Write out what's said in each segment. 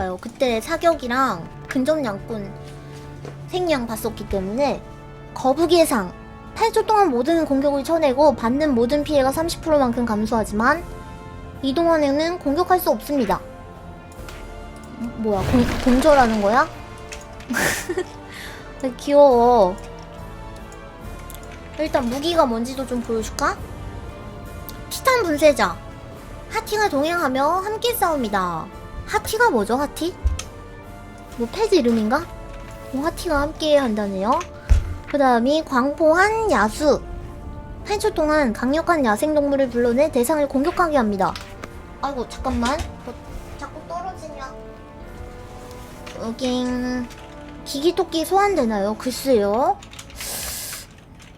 찾아가요. 그때 사격이랑 근접 양꾼 생량 봤었기 때문에 거북이의 상 8초 동안 모든 공격을 쳐내고 받는 모든 피해가 30%만큼 감소하지만 이동 안에는 공격할 수 없습니다. 음, 뭐야 공, 공절하는 거야? 귀여워. 일단 무기가 뭔지도 좀 보여줄까? 티탄 분쇄자. 하티가 동행하며 함께 싸웁니다. 하티가 뭐죠, 하티? 뭐 패드 이름인가? 뭐 하티가 함께 한다네요. 그 다음이 광포한 야수. 8초 동안 강력한 야생동물을 불러내 대상을 공격하게 합니다. 아이고, 잠깐만. 뭐, 자꾸 떨어지냐. 여긴, 기기토끼 소환되나요? 글쎄요.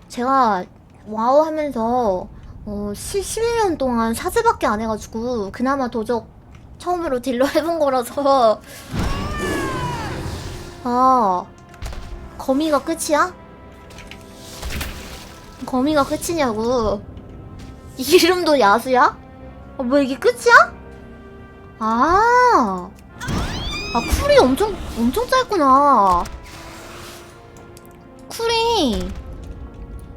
제가 와우 하면서 어, 11년 동안 사슬밖에 안 해가지고 그나마 도적 처음으로 딜러 해본 거라서 아 거미가 끝이야? 거미가 끝이냐고 이름도 야수야? 아, 뭐 이게 끝이야? 아, 아 쿨이 엄청 엄청 짧구나. 쿨이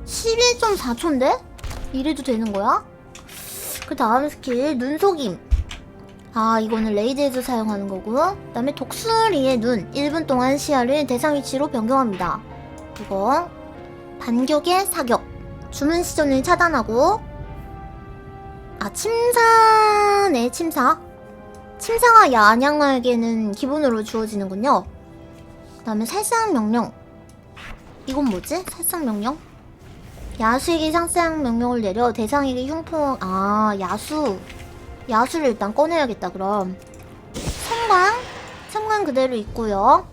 11.4초인데? 이래도 되는 거야? 그 다음 스킬 눈속임 아 이거는 레이드에서 사용하는 거고 그 다음에 독수리의 눈 1분 동안 시야를 대상 위치로 변경합니다. 이거 반격의 사격 주문 시전을 차단하고 아 침사네 침사 침사가 야냥에게는 기본으로 주어지는군요. 그 다음에 살상 명령. 이건 뭐지? 살상 명령? 야수에게 상세한 명령을 내려 대상에게 흉포 아 야수 야수를 일단 꺼내야겠다 그럼. 성광? 성광 그대로 있고요.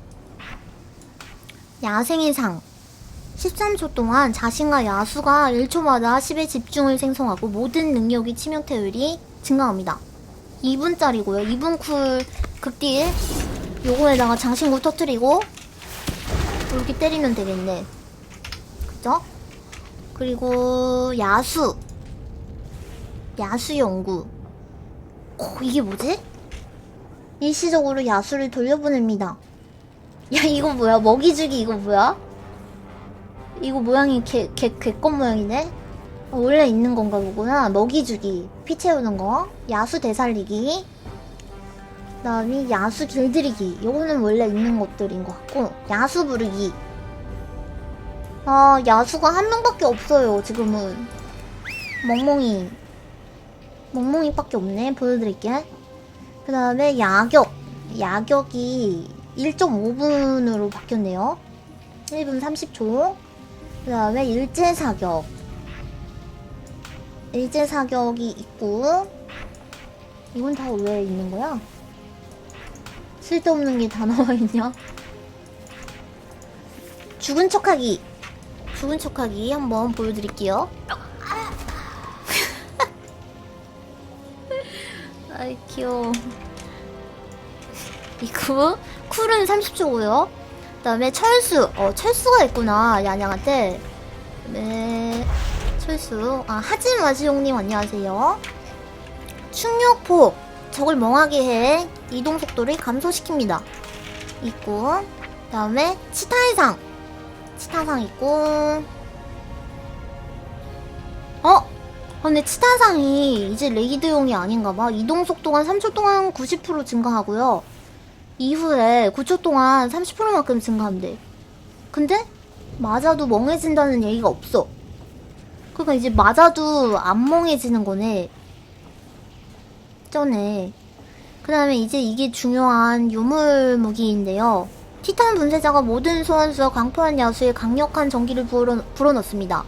야생의 상. 13초 동안 자신과 야수가 1초마다 10의 집중을 생성하고 모든 능력이 치명타율이 증가합니다. 2분짜리고요. 2분 쿨 극딜. 요거에다가 장신구 터트리고 이렇게 때리면 되겠네. 그죠? 그리고 야수. 야수 연구 어, 이게 뭐지? 일시적으로 야수를 돌려보냅니다 야 이거 뭐야 먹이주기 이거 뭐야? 이거 모양이 개, 개, 개껌 모양이네? 어, 원래 있는 건가 보구나 먹이주기 피 채우는 거 야수 되살리기 그 다음에 야수 길들이기 요거는 원래 있는 것들인 것 같고 야수 부르기 아, 야수가 한 명밖에 없어요, 지금은. 멍멍이. 멍멍이밖에 없네. 보여드릴게. 그 다음에 야격. 야격이 1.5분으로 바뀌었네요. 1분 30초. 그 다음에 일제사격. 일제사격이 있고. 이건 다 왜 있는 거야? 쓸데없는 게 다 나와 있냐? 죽은 척하기. 죽은 척하기 한번 보여드릴게요. 아이 귀여워. 이거 쿨은 30초고요. 그 다음에 철수. 어 철수가 있구나 야냥한테. 네 철수. 아 하지 마시용님 안녕하세요. 충격포. 적을 멍하게 해 이동 속도를 감소시킵니다. 있고 그 다음에 치타의상. 치타상 있고 근데 치타상이 이제 레이드용이 아닌가 봐. 이동 속도가 3초 동안 90% 증가하고요. 이후에 9초 동안 30%만큼 증가한대 근데 맞아도 멍해진다는 얘기가 없어. 그러니까 이제 맞아도 안 멍해지는 거네. 쩌네 그 다음에 이제 이게 중요한 유물 무기인데요. 티탄 분쇄자가 모든 소환수와 강포한 야수에 강력한 전기를 불어, 불어넣습니다.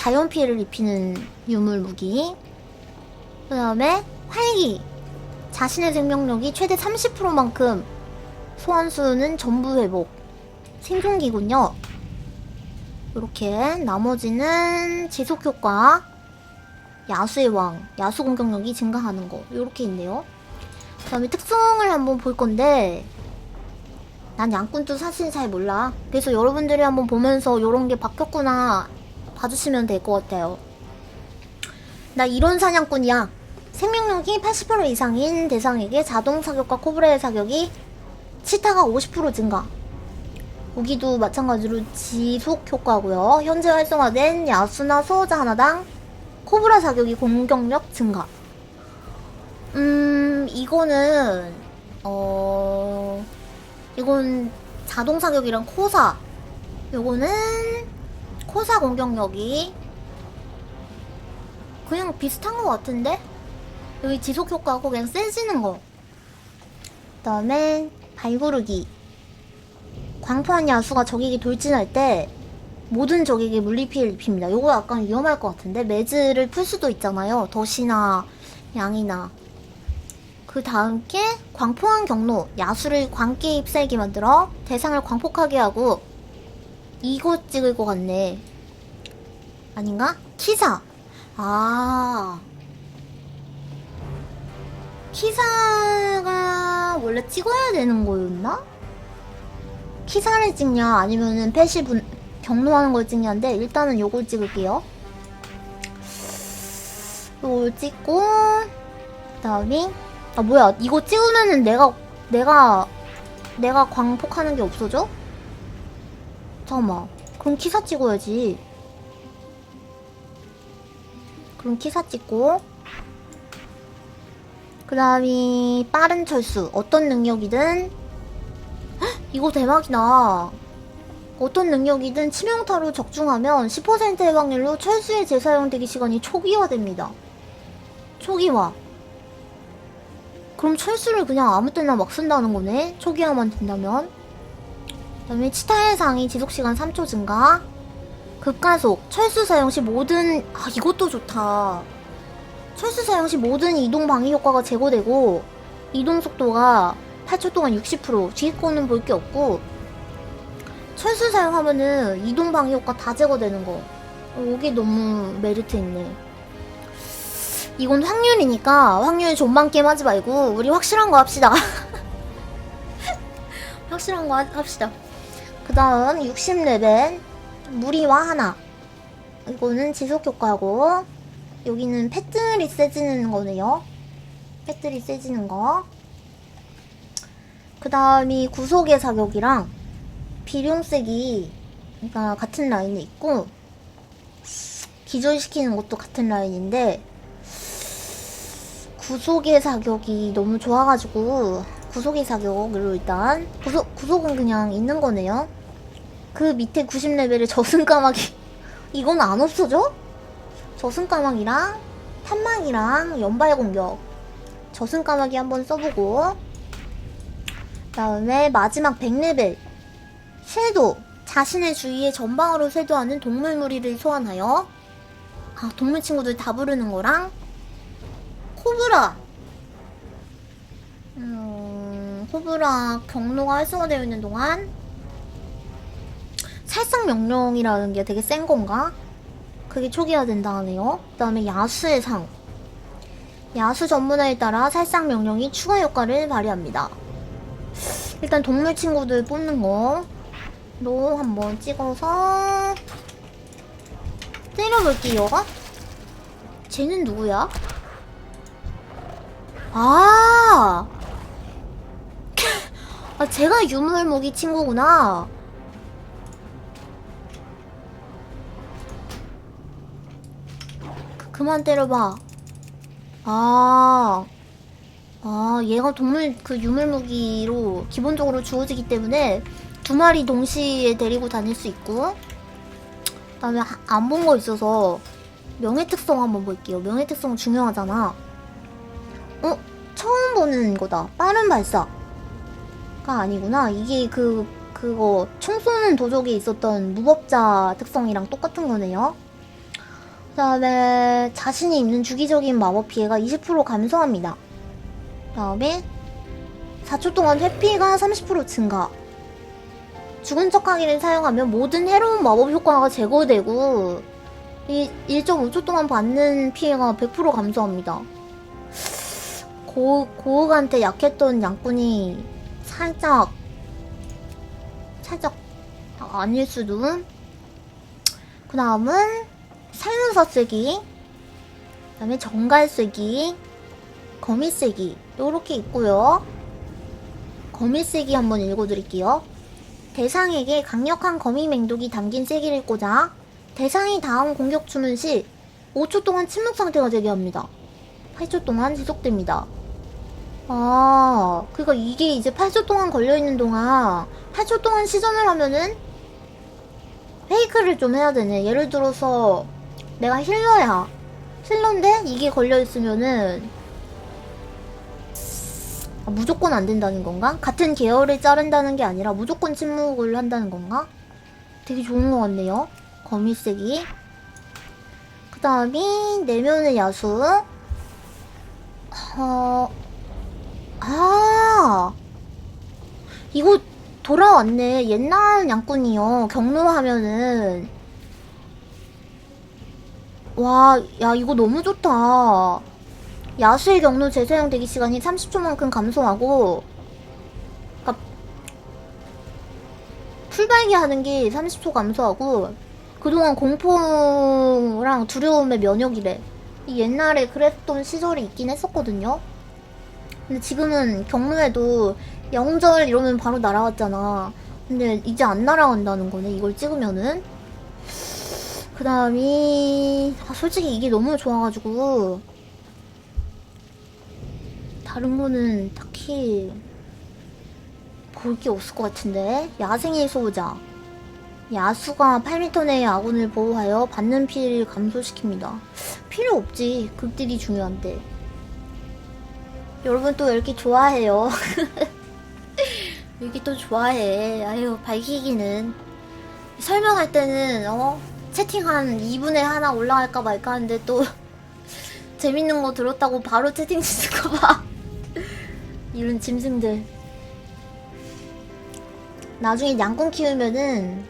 자연 피해를 입히는 유물 무기. 그 다음에 활기. 자신의 생명력이 최대 30%만큼 소환수는 전부 회복. 생존기군요. 이렇게 나머지는 지속 효과, 야수의 왕, 야수 공격력이 증가하는 거 이렇게 있네요. 그 다음에 특성을 한번 볼 건데 난 양꾼도 사실 잘 몰라. 그래서 여러분들이 한번 보면서 요런 게 바뀌었구나 봐주시면 될 것 같아요. 나 이런 사냥꾼이야. 생명력이 80% 이상인 대상에게 자동 사격과 코브라의 사격이 치타가 50% 증가. 무기도 마찬가지로 지속 효과고요. 현재 활성화된 야수나 수호자 하나당 코브라 사격이 공격력 증가. 음, 이거는 어 이건 자동 사격이랑 코사. 요거는 코사 공격력이 그냥 비슷한 것 같은데? 여기 지속 효과고 그냥 세지는 거. 그 다음에 발구르기. 광포한 야수가 적에게 돌진할 때 모든 적에게 물리 피해를 입힙니다. 요거 약간 위험할 것 같은데 매즈를 풀 수도 있잖아요. 덫이나 양이나. 그 다음 게 광포한 경로. 야수를 광기에 휩싸이게 만들어 대상을 광폭하게 하고 이거 찍을 것 같네. 아닌가? 키사. 아. 키사가 원래 찍어야 되는 거였나? 키사를 찍냐 아니면은 패시브 경로하는 걸 찍냐인데 일단은 요걸 찍을게요. 요걸 찍고 그다음에 아 뭐야 이거 찍으면은 내가 내가 내가 광폭하는 게 없어져? 잠깐만 그럼 키사 찍어야지. 그럼 키사 찍고. 그 다음이 빠른 철수. 어떤 능력이든. 헉, 이거 대박이다. 어떤 능력이든 치명타로 적중하면 10%의 확률로 철수의 재사용 대기 시간이 초기화됩니다. 초기화. 그럼 철수를 그냥 아무 때나 막 쓴다는 거네? 초기화만 된다면 그 다음에 치타의 상이 지속시간 3초 증가. 급가속 철수 사용 시 모든 아 이것도 좋다. 철수 사용 시 모든 이동 방해 효과가 제거되고 이동 속도가 8초 동안 60% 뒤에 거는 볼 게 없고 철수 사용하면은 이동 방해 효과 다 제거되는 거. 어, 이게 너무 메리트 있네. 이건 확률이니까 확률 존만 게임 하지 말고 우리 확실한 거 합시다. 확실한 거 하- 합시다 그 다음 60레벨 무리와 하나 이거는 지속 효과고 여기는 펫들이 세지는 거네요. 펫들이 세지는 거. 그 다음이 구속의 사격이랑 비룡색이 그러니까 같은 라인에 있고 기절시키는 것도 같은 라인인데 구속의 사격이 너무 좋아가지고 구속의 사격으로 일단 구속 구속은 그냥 있는 거네요. 그 밑에 90레벨의 저승 까마귀. 이건 안 없어져? 저승 까마귀랑 탄막이랑 연발 공격. 저승 까마귀 한번 써보고. 다음에 마지막 100레벨. 섀도. 자신의 주위에 전방으로 쇄도하는 동물 무리를 소환하여. 아 동물 친구들 다 부르는 거랑? 코브라. 음 코브라 경로가 활성화되어 있는 동안 살상 명령이라는 게 되게 센 건가? 그게 초기화 된다 하네요. 그 다음에 야수의 상. 야수 전문화에 따라 살상 명령이 추가 효과를 발휘합니다. 일단 동물 친구들 뽑는 거로 한번 찍어서 때려볼게요. 쟤는 누구야? 아! 아, 제가 유물무기 친구구나. 그- 그만 때려봐. 아, 아, 얘가 동물, 그 유물무기로 기본적으로 주어지기 때문에 두 마리 동시에 데리고 다닐 수 있고, 그 다음에 안 본 거 있어서 명예 특성 한번 볼게요. 명예 특성 중요하잖아. 어? 처음 보는 거다. 빠른 발사가 아니구나. 이게 그, 그거, 총 쏘는 도적에 있었던 무법자 특성이랑 똑같은 거네요. 그 다음에 자신이 입는 주기적인 마법 피해가 20% 감소합니다. 그 다음에 4초 동안 회피가 30% 증가. 죽은 척 하기를 사용하면 모든 해로운 마법 효과가 제거되고 이 1.5초 동안 받는 피해가 100% 감소합니다. 고, 고흑한테 약했던 양꾼이 살짝 살짝 아닐 수도. 그 다음은 살문서 쓰기, 그 다음에 정갈 쓰기, 거미세기 요렇게 있고요. 거미세기 한번 읽어드릴게요. 대상에게 강력한 거미 맹독이 담긴 세기를 꽂아 대상이 다음 공격 주문 시 5초 동안 침묵 상태가 되게 합니다. 8초 동안 지속됩니다. 아, 그니까 이게 이제 8초 동안 걸려있는 동안 8초 동안 시전을 하면은 페이크를 좀 해야 되네. 예를 들어서 내가 힐러야. 힐러인데 이게 걸려있으면은 아, 무조건 안 된다는 건가? 같은 계열을 자른다는 게 아니라 무조건 침묵을 한다는 건가? 되게 좋은 것 같네요. 거미세기. 그 다음이 내면의 야수. 어, 아, 이거 돌아왔네. 옛날 양꾼이요. 경로하면은. 와, 야, 이거 너무 좋다. 야수의 경로 재사용 대기 시간이 30초만큼 감소하고, 그니까, 풀발기 하는 게 30초 감소하고, 그동안 공포랑 두려움의 면역이래. 이 옛날에 그랬던 시절이 있긴 했었거든요. 근데 지금은 경로에도 영절 이러면 바로 날아왔잖아. 근데 이제 안 날아간다는 거네, 이걸 찍으면은. 그 다음이, 아, 솔직히 이게 너무 좋아가지고, 다른 거는 딱히 볼 게 없을 것 같은데. 야생의 소자. 야수가 8m 내의 아군을 보호하여 받는 피해를 감소시킵니다. 필요 없지. 극딜이 중요한데. 여러분 또 이렇게 좋아해요. 이렇게 또 좋아해. 아유, 밝히기는. 설명할 때는, 어? 채팅 한 2분에 하나 올라갈까 말까 하는데 또, 재밌는 거 들었다고 바로 채팅 치는거 봐. 이런 짐승들. 나중에 양꾼 키우면은,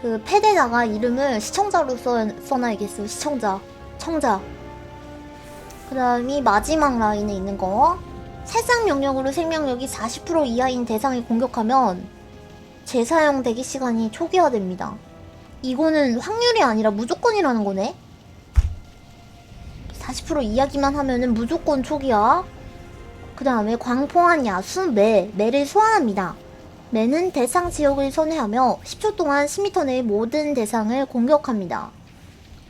그, 패드에다가 이름을 시청자로 써, 써놔야겠어요. 시청자. 청자. 그 다음이 마지막 라인에 있는 거. 살상 명령으로 생명력이 40% 이하인 대상을 공격하면 재사용 대기 시간이 초기화됩니다. 이거는 확률이 아니라 무조건이라는 거네? 40% 이야기만 하면은 무조건 초기화. 그 다음에 광포한 야수 매, 매를 소환합니다. 매는 대상 지역을 선회하며 10초 동안 10m 내의 모든 대상을 공격합니다.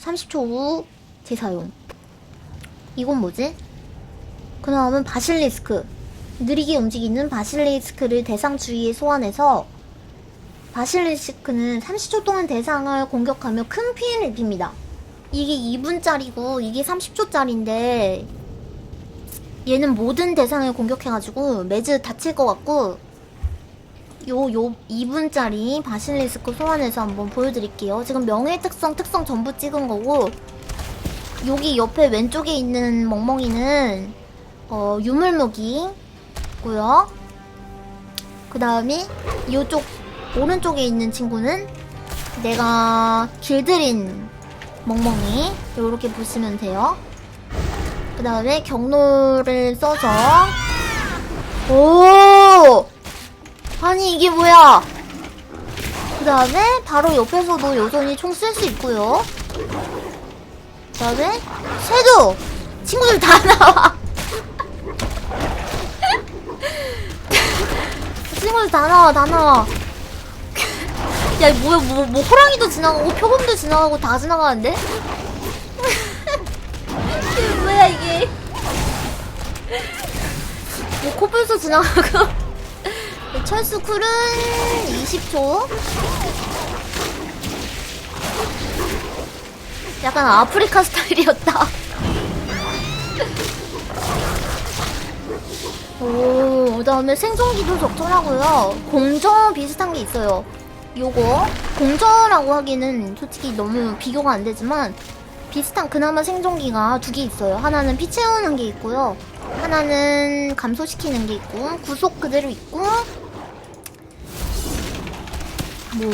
30초 후 재사용. 이건 뭐지? 그 다음은 바실리스크. 느리게 움직이는 바실리스크를 대상 주위에 소환해서 바실리스크는 30초 동안 대상을 공격하며 큰 피해를 입힙니다. 이게 2분짜리고 이게 30초짜리인데 얘는 모든 대상을 공격해가지고 매즈 다칠 것 같고 요, 요 2분짜리 바실리스크 소환해서 한번 보여드릴게요. 지금 명예 특성, 특성 전부 찍은 거고 여기 옆에 왼쪽에 있는 멍멍이는 어, 유물무기 고요. 그 다음에 이쪽 오른쪽에 있는 친구는 내가 길들인 멍멍이 이렇게 보시면 돼요. 그 다음에 경로를 써서 오 아니 이게 뭐야? 그 다음에 바로 옆에서도 여전히 총 쓸 수 있고요. 그 다음에 섀도우 친구들 다 나와. 친구들 다 나와 다 나와. 야 뭐야 뭐, 뭐 호랑이도 지나가고 표범도 지나가고 다 지나가는데? 이게 뭐야 이게? 뭐 코뿔소 지나가고 철수 쿨은 20초. 약간 아프리카 스타일이었다. 오, 그 다음에 생존기도 적절하고요. 공저 비슷한 게 있어요. 요거 공저라고 하기는 솔직히 너무 비교가 안 되지만 비슷한 그나마 생존기가 두 개 있어요. 하나는 피 채우는 게 있고요. 하나는 감소시키는 게 있고 구속 그대로 있고 뭐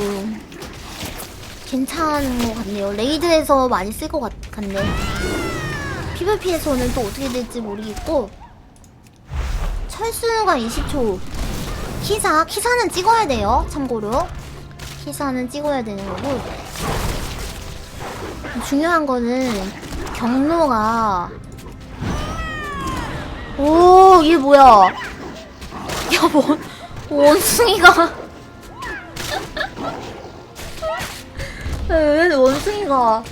괜찮은 것 같네요. 레이드에서 많이 쓸 것 같네. PVP에서는 또 어떻게 될지 모르겠고 철수가 20초 키사 키사는 찍어야 돼요. 참고로 키사는 찍어야 되는 거고 중요한 거는 경로가 오, 얘 뭐야? 야, 뭐, 원숭이가. 왜 원숭이가.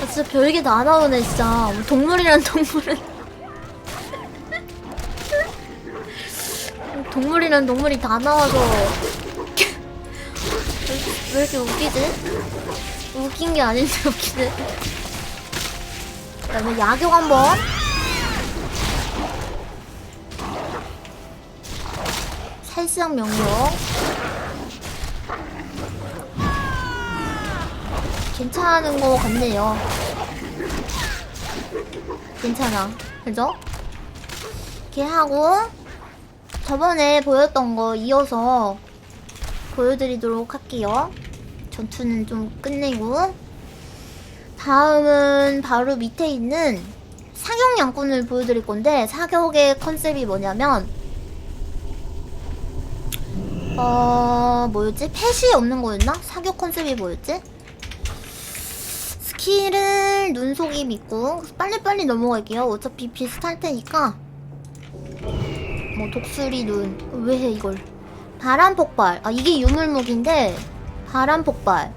아, 진짜 별게 다 나오네, 진짜. 동물이란 동물은. 동물이란 동물이 다 나와서. 왜, 왜 이렇게 웃기지? 웃긴 게 아닌데 웃기네. 그다음에 야경 한번. 살상 명령. 괜찮은 거 같네요. 괜찮아. 그죠? 이렇게 하고, 저번에 보였던 거 이어서 보여드리도록 할게요. 전투는 좀 끝내고. 다음은 바로 밑에 있는 사격 양꾼을 보여드릴 건데, 사격의 컨셉이 뭐냐면, 어, 뭐였지? 펫이 없는 거였나? 사격 컨셉이 뭐였지? 스킬을 눈속임 있고 빨리빨리 넘어갈게요. 어차피 비슷할 테니까. 뭐 독수리 눈. 왜 해 이걸? 바람 폭발. 아 이게 유물무기인데 바람 폭발.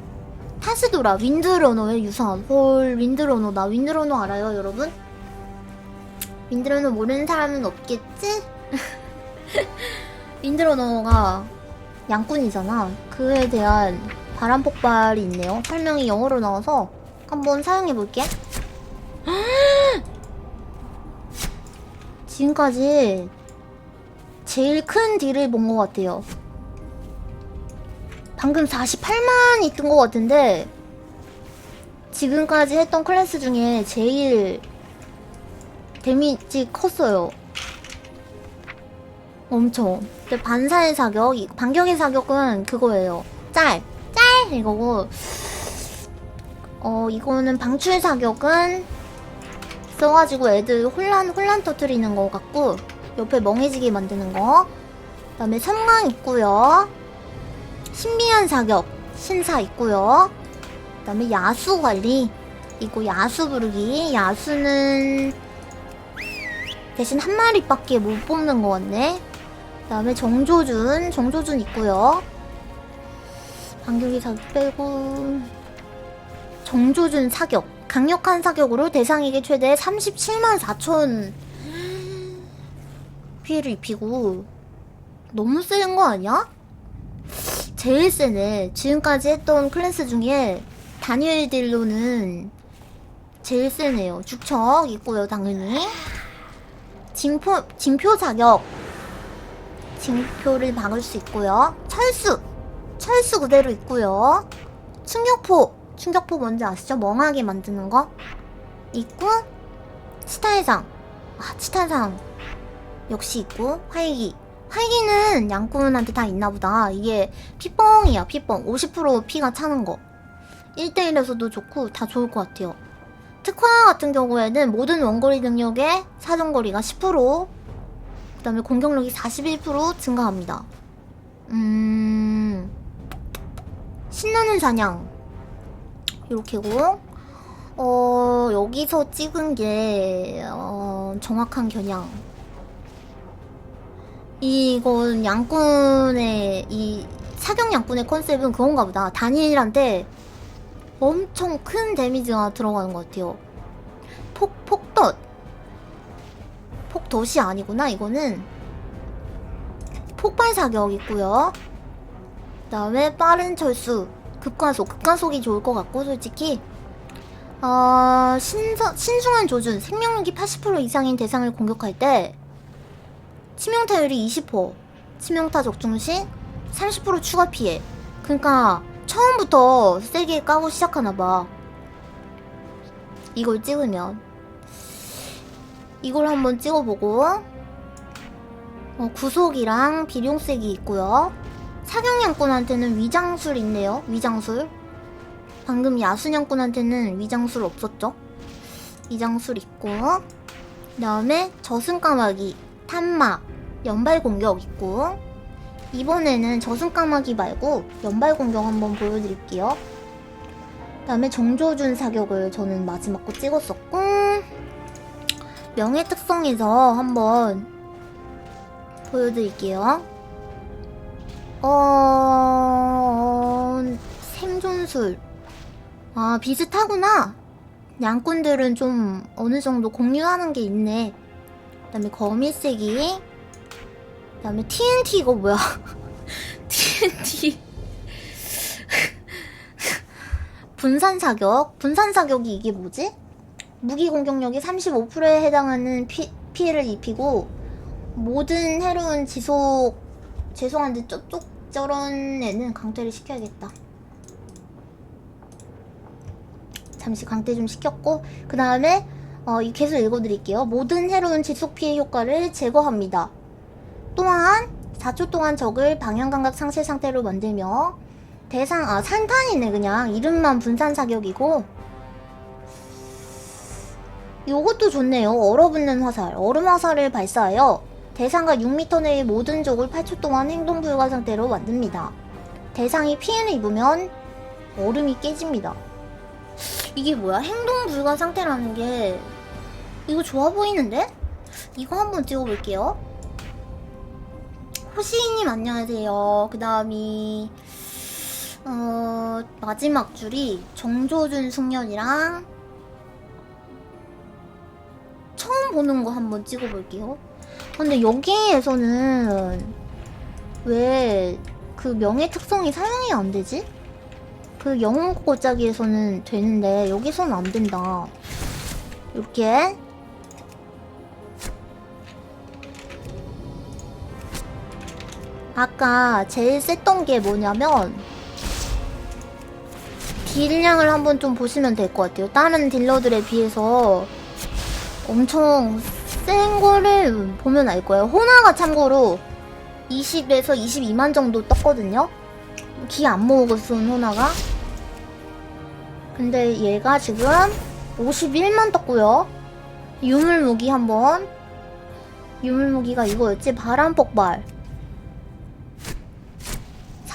타스도라 윈드러너의 유산. 헐 윈드러너다. 윈드러너 알아요 여러분? 윈드러너 모르는 사람은 없겠지? 윈드러너가 양꾼이잖아. 그에 대한 바람 폭발이 있네요. 설명이 영어로 나와서 한번 사용해 볼게. 지금까지 제일 큰 딜을 본 것 같아요. 방금 48만이 뜬것 같은데 지금까지 했던 클래스 중에 제일 데미지 컸어요. 엄청. 근데 반사의 사격, 이- 반격의 사격은 그거예요. 짤! 짤! 이거고, 어, 이거는 방출 사격은 써가지고 애들 혼란, 혼란 터트리는 거 같고, 옆에 멍해지게 만드는 거. 그 다음에 섬광 있고요 신비한 사격, 신사 있고요 그 다음에 야수 관리, 이거 야수 부르기. 야수는 대신 한 마리밖에 못 뽑는 것 같네. 그 다음에 정조준, 정조준 있고요 반격의 사격 빼고 정조준 사격 강력한 사격으로 대상에게 최대 37만 4천 피해를 입히고 너무 센 거 아니야? 제일 세네. 지금까지 했던 클래스 중에 다니엘 딜로는 제일 세네요. 죽척 있고요 당연히. 징표, 징표 사격. 징표를 막을 수 있고요. 철수! 철수 그대로 있고요. 충격포! 충격포 뭔지 아시죠? 멍하게 만드는 거? 있고 치타의상. 아 치타상 역시 있고 활기 활기는 양꾼한테 다 있나보다 이게 피뻥이야 피뻥 50% 피가 차는 거 1대1에서도 좋고 다 좋을 것 같아요 특화 같은 경우에는 모든 원거리 능력의 사정거리가 10%, 그 다음에 공격력이 41% 증가합니다. 음, 신나는 사냥. 요렇게고, 어, 여기서 찍은 게, 어, 정확한 겨냥. 이건 양꾼의, 이, 사격 양꾼의 컨셉은 그건가 보다. 다니엘한테 엄청 큰 데미지가 들어가는 것 같아요. 폭, 폭덧. 폭덧이 아니구나, 이거는. 폭발 사격 있고요. 그 다음에 빠른 철수. 급가속. 급가속이 좋을 것 같고, 솔직히. 어, 신서, 신중한 조준. 생명력이 80% 이상인 대상을 공격할 때, 치명타율이 20%. 치명타 적중 시 30% 추가 피해. 그러니까 처음부터 세게 까고 시작하나봐. 이걸 찍으면. 이걸 한번 찍어보고, 어, 구속이랑 비룡색이 있고요. 사경양꾼한테는 위장술 있네요. 위장술. 방금 야순양꾼한테는 위장술 없었죠? 위장술 있고, 그 다음에 저승까마귀, 탄마, 연발 공격 있고, 이번에는 저승 까마귀 말고 연발 공격 한번 보여드릴게요. 그다음에 정조준 사격을 저는 마지막 거 찍었었고 명예 특성에서 한번 보여드릴게요. 어 생존술 아 비슷하구나. 양꾼들은 좀 어느 정도 공유하는 게 있네. 그다음에 거미세기. 그다음에 TNT 이거 뭐야? TNT. 분산 사격. 분산 사격이 이게 뭐지? 무기 공격력이 35%에 해당하는 피, 피해를 입히고 모든 해로운 지속 죄송한데 저쪽 저런 애는 강퇴를 시켜야겠다. 잠시 강퇴 좀 시켰고 그 다음에 어, 이 계속 읽어드릴게요. 모든 해로운 지속 피해 효과를 제거합니다. 또한 4초 동안 적을 방향 감각 상실 상태로 만들며 대상 아 산탄이네 그냥 이름만 분산 사격이고 요것도 좋네요. 얼어붙는 화살. 얼음 화살을 발사하여 대상과 6m 내의 모든 적을 8초 동안 행동 불가 상태로 만듭니다. 대상이 피해를 입으면 얼음이 깨집니다. 이게 뭐야? 행동 불가 상태라는 게 이거 좋아 보이는데? 이거 한번 찍어볼게요. 호시님 안녕하세요. 그 다음이 어 마지막 줄이 정조준 숙련이랑 처음 보는 거 한번 찍어볼게요. 근데 여기에서는 왜 그 명예 특성이 사용이 안 되지? 그 영웅 고짜기에서는 되는데 여기서는 안 된다. 이렇게 아까 제일 셌던 게 뭐냐면 딜량을 한번 좀 보시면 될 것 같아요. 다른 딜러들에 비해서 엄청 센 거를 보면 알 거예요. 호나가 참고로 20에서 22만 정도 떴거든요. 기 안 모으고 쏜 호나가. 근데 얘가 지금 51만 떴고요. 유물무기 한번. 유물무기가 이거였지? 바람 폭발.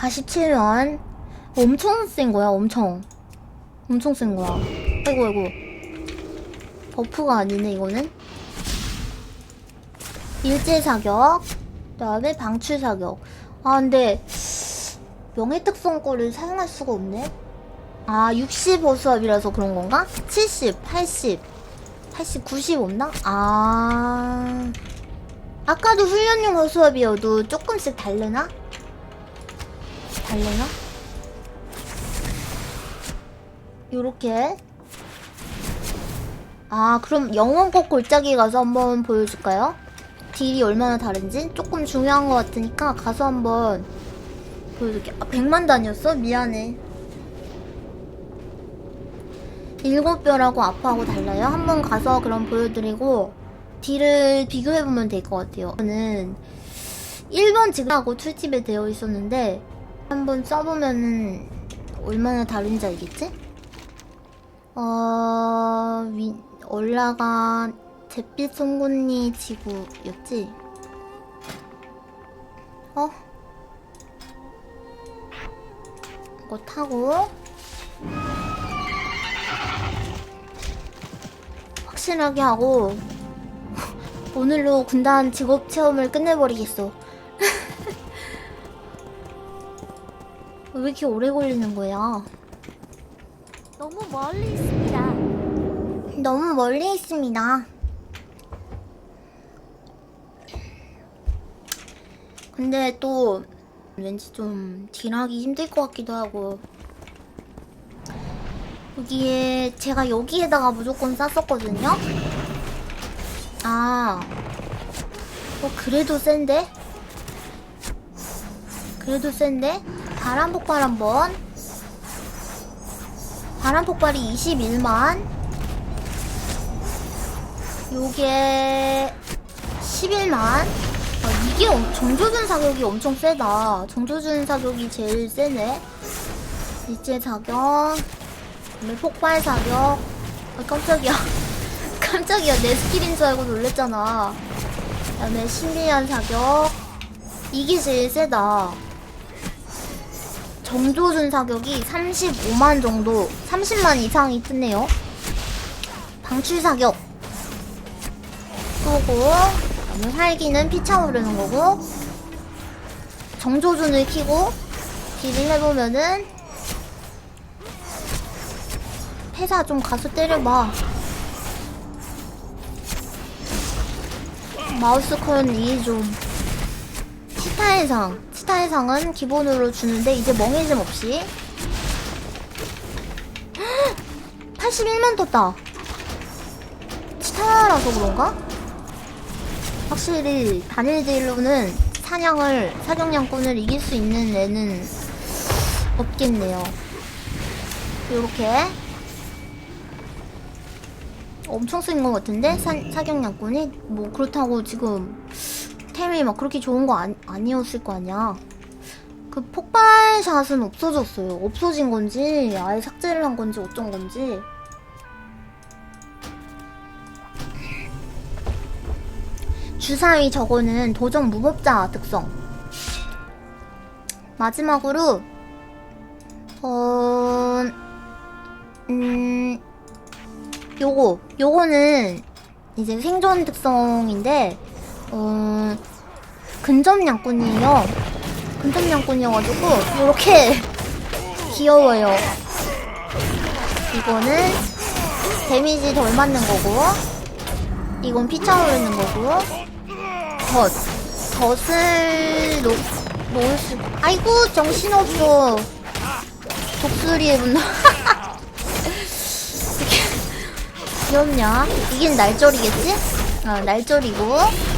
47만. 엄청 센 거야, 엄청. 엄청 센 거야. 아이고, 아이고. 버프가 아니네, 이거는. 일제 사격. 그 다음에 방출 사격. 아, 근데, 명예 특성 거를 사용할 수가 없네. 아, 60 호수압이라서 그런 건가? 70, 80, 80, 90 없나? 아. 아까도 훈련용 호수압이어도 조금씩 다르나? 다르나? 요렇게. 아, 그럼 영원꽃 골짜기 가서 한번 보여줄까요? 딜이 얼마나 다른지? 조금 중요한 것 같으니까 가서 한번 보여줄게. 아, 100만 단이었어? 미안해. 일곱 뼈라고 아파하고 달라요. 한번 가서 그럼 보여드리고 딜을 비교해보면 될 것 같아요. 저는 1번 지금하고 출집에 되어 있었는데 한번 써보면은 얼마나 다른지 알겠지? 어... 위, 올라가 잿빛 송곳니 지구였지? 어? 이거 타고 확실하게 하고 오늘로 군단 직업 체험을 끝내버리겠어. 왜 이렇게 오래 걸리는 거야? 너무 멀리 있습니다. 너무 멀리 있습니다. 근데 또 왠지 좀 딜하기 힘들 것 같기도 하고 여기에 제가 여기에다가 무조건 쌌었거든요. 아, 어 그래도 센데? 그래도 센데? 바람 폭발 한번. 바람 폭발이 21만. 요게 11만. 아, 이게 엄- 정조준 사격이 엄청 세다. 정조준 사격이 제일 세네. 일제 사격. 그다음에 폭발 사격. 아, 깜짝이야. 깜짝이야. 내 스킬인 줄 알고 놀랬잖아. 그 다음에 신비한 사격. 이게 제일 세다. 정조준 사격이 35만 정도, 30만 이상이 뜨네요. 방출 사격. 쏘고, 그다음에 활기는 피 차 오르는 거고, 정조준을 키고, 딜을 해보면은, 패사 좀 가서 때려봐. 마우스 컨이 좀 치타의 상 치타의 상은 기본으로 주는데 이제 멍해짐 없이. 81만 떴다. 치타라서 그런가? 확실히 단일 딜로는 사냥을 사격량꾼을 이길 수 있는 애는 없겠네요. 요렇게. 엄청 쓴 것 같은데? 사, 사격량꾼이? 뭐 그렇다고 지금 템이 막 그렇게 좋은 거 아니, 아니었을 거 아니야. 그 폭발샷은 없어졌어요. 없어진 건지 아예 삭제를 한 건지 어쩐 건지. 주사위 저거는 도적 무법자 특성. 마지막으로 어... 음... 요거. 요거는 이제 생존 특성인데 어 근접 양꾼이에요 근접 양꾼이어가지고 요렇게 귀여워요 이거는 데미지 덜 맞는 거고 이건 피 차오르는 거고 덧 덧을 놓, 놓을 수 아이고 정신없어 독수리의 분노 귀엽냐? 이긴 날절이겠지? 어, 날절이고.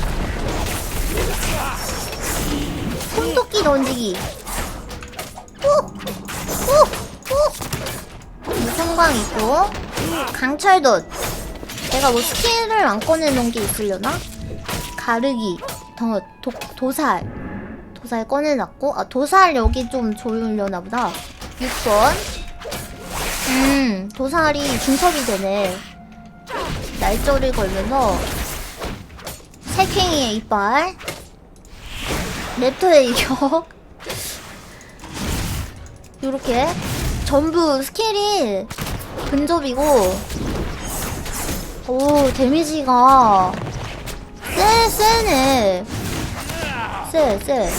던지기. 꾹! 꾹! 꾹! 무성광 있고. 강철덧. 내가 뭐 스킬을 안 꺼내놓은 게 있으려나? 가르기. 더, 도, 도살. 도살 꺼내놨고. 아, 도살 여기 좀 좋으려나 보다. 6번. 음, 도살이 중첩이 되네. 날짜를 걸면서 새팽이의 이빨 랩터의 이격 요렇게. 전부 스킬이 근접이고. 오 데미지가 쎄 쎄네. 쎄쎄.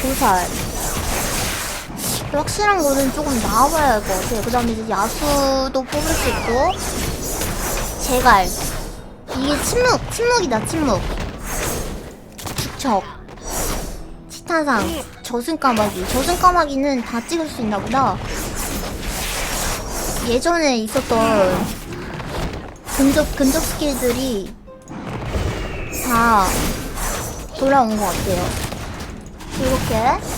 도살 확실한 거는 조금 나와봐야 할 것 같아요. 그 다음에 이제 야수도 뽑을 수 있고, 제갈. 이게 침묵, 침묵이다, 침묵. 축척. 치타상. 저승 까마귀. 저승 까마귀는 다 찍을 수 있나 보다. 예전에 있었던 근접, 근접 스킬들이 다 돌아온 것 같아요. 이렇게.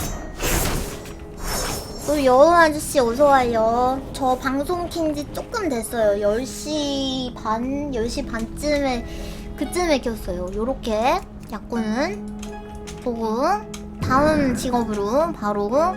또 여우 아저씨 어서와요. 저 방송 킨지 조금 됐어요. 10시 반, 10시 반쯤에, 그쯤에 켰어요. 요렇게 약군은 보고, 다음 직업으로 바로